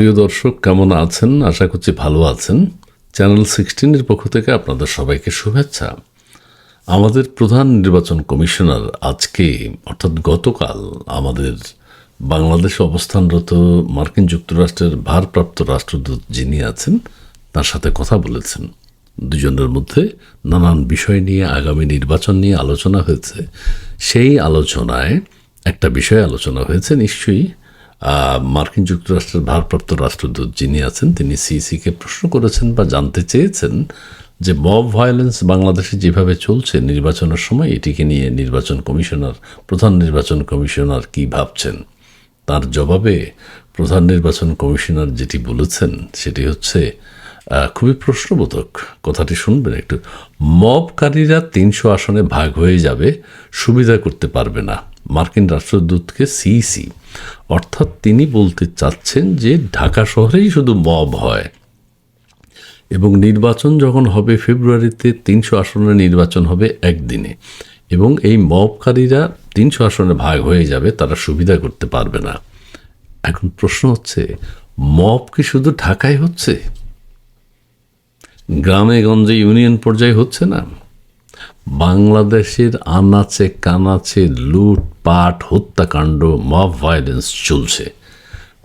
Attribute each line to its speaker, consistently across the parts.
Speaker 1: প্রিয় দর্শক, কেমন আছেন? আশা করছি ভালো আছেন। চ্যানেল সিক্সটিনের পক্ষ থেকে আপনাদের সবাইকে শুভেচ্ছা। আমাদের প্রধান নির্বাচন কমিশনার আজকে, অর্থাৎ গতকাল আমাদের বাংলাদেশে অবস্থানরত মার্কিন যুক্তরাষ্ট্রের ভারপ্রাপ্ত রাষ্ট্রদূত যিনি আছেন, তার সাথে কথা বলেছেন। দুজনের মধ্যে নানান বিষয় নিয়ে, আগামী নির্বাচন নিয়ে আলোচনা হয়েছে। সেই আলোচনায়, একটা বিষয় আলোচনা হয়েছে নিশ্চয়ই মার্কিন যুক্তরাষ্ট্রের ভারপ্রাপ্ত রাষ্ট্রদূত যিনি আছেন, তিনি সিইসিকে প্রশ্ন করেছেন বা জানতে চেয়েছেন যে মব ভায়োলেন্স বাংলাদেশে যেভাবে চলছে নির্বাচনের সময়, এটিকে নিয়ে নির্বাচন কমিশনার, প্রধান নির্বাচন কমিশনার কি ভাবছেন? তার জবাবে প্রধান নির্বাচন কমিশনার যেটি বলেছেন, সেটি হচ্ছে খুবই প্রশ্নবোধক কথাটি শুনবেন একটু। মবকারীরা তিনশো আসনে ভাগ হয়ে যাবে, সুবিধা করতে পারবে না। মার্কিন রাষ্ট্রদূতকে সিইসি। অর্থাৎ তিনি বলতে চাচ্ছেন যে ঢাকা শহরেই শুধু মব হয়। এবং নির্বাচন যখন হবে ফেব্রুয়ারিতে, তিনশো আসনের নির্বাচন হবে একদিনে। এবং এই মবকারীরা তিনশো আসনে ভাগ হয়ে যাবে, তারা সুবিধা করতে পারবে না। এখন প্রশ্ন হচ্ছে, মব কি শুধু ঢাকায় হচ্ছে? গ্রামে গঞ্জে ইউনিয়ন পর্যায়ে হচ্ছে না। বাংলাদেশের আনাচে কানাচে লুটপাট হত্যাকাণ্ড, মব ভায়োলেন্স চলছে।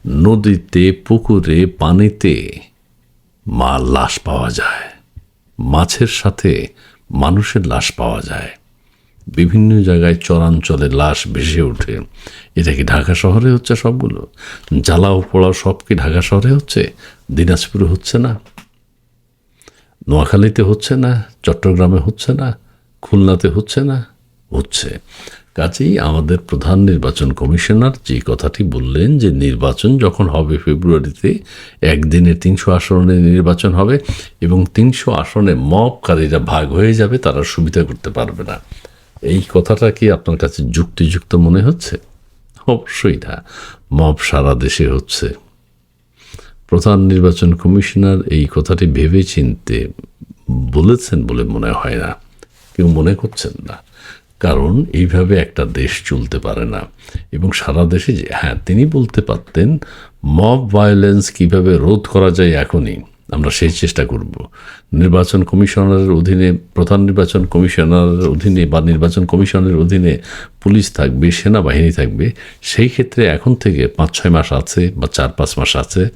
Speaker 1: নদীতে, পুকুরে, পানিতে মা লাশ পাওয়া যায়। মাছের সাথে মানুষের লাশ পাওয়া যায়। বিভিন্ন জায়গায় চরাঞ্চলে লাশ ভেসে ওঠে। এটা কি ঢাকা শহরে হচ্ছে সবগুলো? জ্বালাও পোড়াও সব কি ঢাকা শহরে হচ্ছে? দিনাজপুরে হচ্ছে না? নোয়াখালীতে হচ্ছে না, চট্টগ্রামে হচ্ছে না, খুলনাতে হচ্ছে না, হচ্ছে। কাজেই আমাদের প্রধান নির্বাচন কমিশনার যে কথাটি বললেন যে নির্বাচন যখন হবে ফেব্রুয়ারিতে, একদিনে তিনশো আসনে নির্বাচন হবে এবং তিনশো আসনে মবকারীরা ভাগ হয়ে যাবে, তারা সুবিধা করতে পারবে না। এই কথাটা কি আপনার কাছে যুক্তিযুক্ত মনে হচ্ছে? অবশ্যই না। মব সারা দেশে হচ্ছে। প্রধান নির্বাচন কমিশনার এই কথাটি ভেবে চিনতে বলেছেন বলে মনে হয় না। কেউ মনে করছেন না। কারণ এইভাবে একটা দেশ চলতে পারে না। এবং সারা দেশে যে হ্যাঁ তিনি বলতে পারতেন, মব ভায়োলেন্স কীভাবে রোধ করা যায় এখনই আমরা সেই চেষ্টা করব। নির্বাচন কমিশনারের অধীনে, প্রধান নির্বাচন কমিশনারের অধীনে বা নির্বাচন কমিশনের অধীনে পুলিশ থাকবে, সেনাবাহিনী থাকবে, সেই ক্ষেত্রে এখন থেকে পাঁচ ছয় মাস আছে বা চার পাঁচ মাস আছে।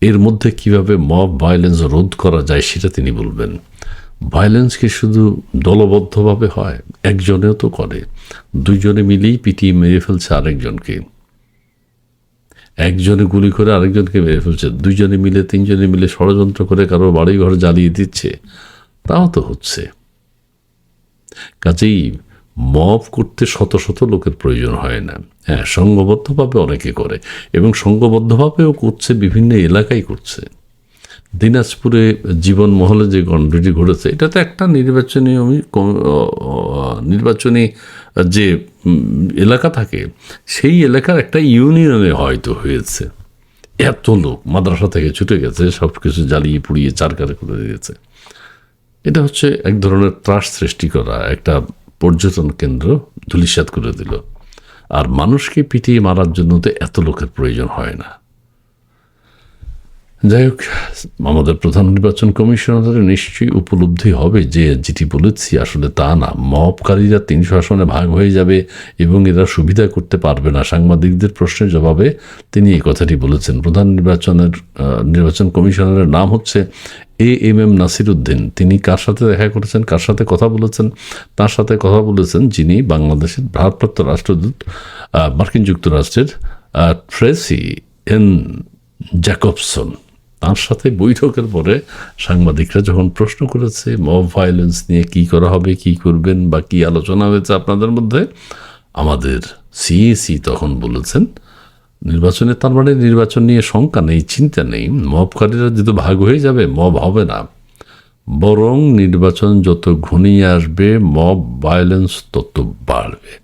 Speaker 1: এর মধ্যে কীভাবে মব ভায়োলেন্স রোধ করা যায় সেটা তিনি বলবেন। ভায়োলেন্স কি শুধু দলবদ্ধভাবে হয়? একজনেও তো করে। দুইজনে মিলেই পিটিয়ে মেরে ফেলছে আরেকজনকে। একজনে গুলি করে আরেকজনকে মেরে ফেলছে। দুইজনে মিলে, তিনজনে মিলে ষড়যন্ত্র করে কারও বাড়ি ঘর জ্বালিয়ে দিচ্ছে। তাও তো হচ্ছে। কাজেই মব করতে শত শত লোকের প্রয়োজন হয় না। হ্যাঁ সংঘবদ্ধভাবে অনেকে করে এবং সংঘবদ্ধভাবেও করছে, বিভিন্ন এলাকায় করছে। দিনাজপুরে জীবন মহলে যে গণ্ডটি ঘটেছে এটা তো একটা নির্বাচনী নির্বাচনী যে এলাকা থাকে, সেই এলাকার একটা ইউনিয়নে হয়তো হয়েছে। এত লোক মাদ্রাসা থেকে ছুটে গেছে সব কিছু জ্বালিয়ে পুড়িয়ে চারকারে করে দিয়েছে। এটা হচ্ছে এক ধরনের ত্রাস সৃষ্টি করা, একটা পর্যটন কেন্দ্র ধুলিসাত করে দিল। আর মানুষকে পিটিয়ে মারার জন্য তো এত লোকের প্রয়োজন হয় না। যাই হোক, আমাদের প্রধান নির্বাচন কমিশনারের নিশ্চয়ই উপলব্ধি হবে যে যেটি বলেছি, আসলে তা না। মবকারীরা তিনশো আসনে ভাগ হয়ে যাবে এবং এরা সুবিধা করতে পারবে না। সাংবাদিকদের প্রশ্নের জবাবে তিনি এই কথাটি বলেছেন। প্রধান নির্বাচনের নির্বাচন কমিশনারের নাম হচ্ছে A M M Nasir Uddin তিনি কার সাথে দেখা করেছেন, কার সাথে কথা বলেছেন? তার সাথে কথা বলেছেন যিনি বাংলাদেশের ভারপ্রাপ্ত রাষ্ট্রদূত মার্কিন যুক্তরাষ্ট্রের ট্রেসি এন জ্যাকবসন। তার সাথে বৈঠকের পরে সাংবাদিকরা যখন প্রশ্ন করেছে মব ভায়োলেন্স নিয়ে কি করা হবে, কি করবেন বা কি আলোচনা হয়েছে আপনাদের মধ্যে, আমাদের সিএসি তখন বলেছেন, নির্বাচনে তার মানে নির্বাচন নিয়ে শঙ্কা নেই, চিন্তা নেই। মবকারীরা যেহেতু ভাগ হয়ে যাবে মব হবে না। বরং নির্বাচন যত ঘনিয়ে আসবে মব ভায়োলেন্স তত বাড়বে।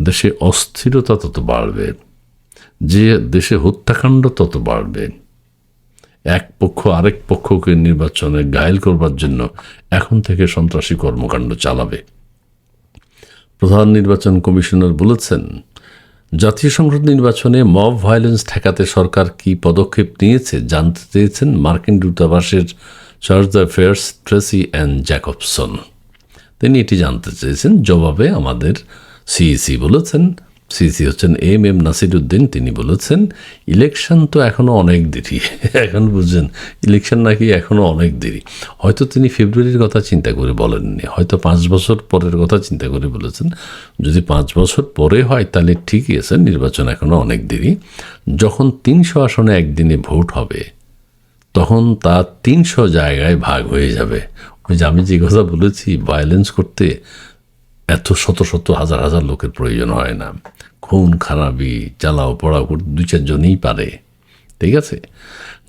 Speaker 1: দেশে অস্থিরতা তত বাড়বে। যে দেশে হত্যাকাণ্ড তত বাড়বে। এক পক্ষ, আরেক পক্ষকে নির্বাচনে ঘায়েল করবার জন্য এখন থেকে সন্ত্রাসী কর্মকাণ্ড চালাবে। প্রধান নির্বাচন কমিশনার বলেছেন, জাতীয় সংসদ নির্বাচনে মব ভায়োলেন্স ঠেকাতে সরকার কি পদক্ষেপ নিয়েছে জানতে চেয়েছেন মার্কিন দূতাবাসের charge affairs Tracey Ann Jacobson. তিনি এটি জানতে চেয়েছেন, জবাবে আমাদের সিইসি বলেছেন সিইসি হচ্ছেন এম এম নাসিরুদ্দিন, তিনি বলেছেন, ইলেকশন তো এখনও অনেক দেরি। এখন বুঝছেন ইলেকশন নাকি এখনও অনেক দেরি। হয়তো তিনি ফেব্রুয়ারির কথা চিন্তা করে বলেননি, হয়তো পাঁচ বছর পরের কথা চিন্তা করে বলেছেন। যদি পাঁচ বছর পরে হয়, তাহলে ঠিকই আছে, নির্বাচন এখনও অনেক দেরি। যখন তিনশো আসনে একদিনে ভোট হবে, তখন তা তিনশো জায়গায় ভাগ হয়ে যাবে। ওই যে আমি যে কথা বলেছি ভায়োলেন্স করতে এত শত শত হাজার হাজার লোকের প্রয়োজন হয় না। খুন, খারাপি, জ্বালাও, পড়াও দুই চারজনই পারে। ঠিক আছে?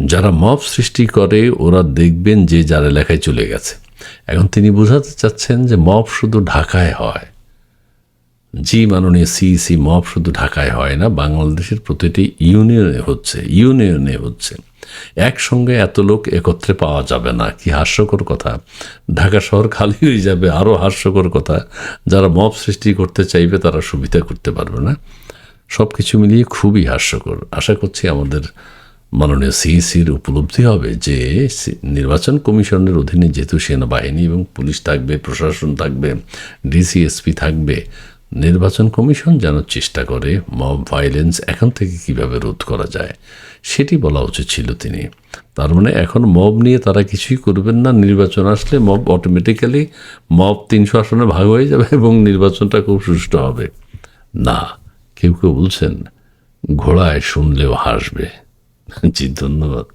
Speaker 1: যারা মব সৃষ্টি করে, ওরা দেখবেন যে যারা লেখায় চলে গেছে। এখন তিনি বোঝাতে চাচ্ছেন যে মব শুধু ঢাকায় হয়। জি মাননীয় সিইসি মব শুধু ঢাকায় হয় না, বাংলাদেশের প্রতিটি ইউনিয়নে হচ্ছে ইউনিয়নে হচ্ছে। একসঙ্গে এত লোক একত্রে পাওয়া যাবে না, কি হাস্যকর কথা। ঢাকা শহর খালি হয়ে যাবে আরও হাস্যকর কথা। যারা মব সৃষ্টি করতে চাইবে, তারা সুবিধা করতে পারবে না। সব কিছু মিলিয়ে খুবই হাস্যকর। আশা করছি আমাদের মাননীয় সিইসির উপলব্ধি হবে যে, নির্বাচন কমিশনের অধীনে যেহেতু সেনাবাহিনী এবং পুলিশ থাকবে, প্রশাসন থাকবে ডিসিএসপি থাকবে নির্বাচন কমিশন যেন চেষ্টা করে মব ভায়োলেন্স এখন থেকে কীভাবে রোধ করা যায়, সেটি বলা উচিত ছিল তিনি। তার মানে এখন মব নিয়ে তারা কিছুই করবেন না, নির্বাচন আসলে মব অটোমেটিক্যালি মব তিনশো আসনে ভাগ হয়ে যাবে এবং নির্বাচনটা খুব সুষ্ঠু হবে। না, কেউ কেউ বলছেন, ঘোড়ায় শুনলেও হাসবে। জি, ধন্যবাদ।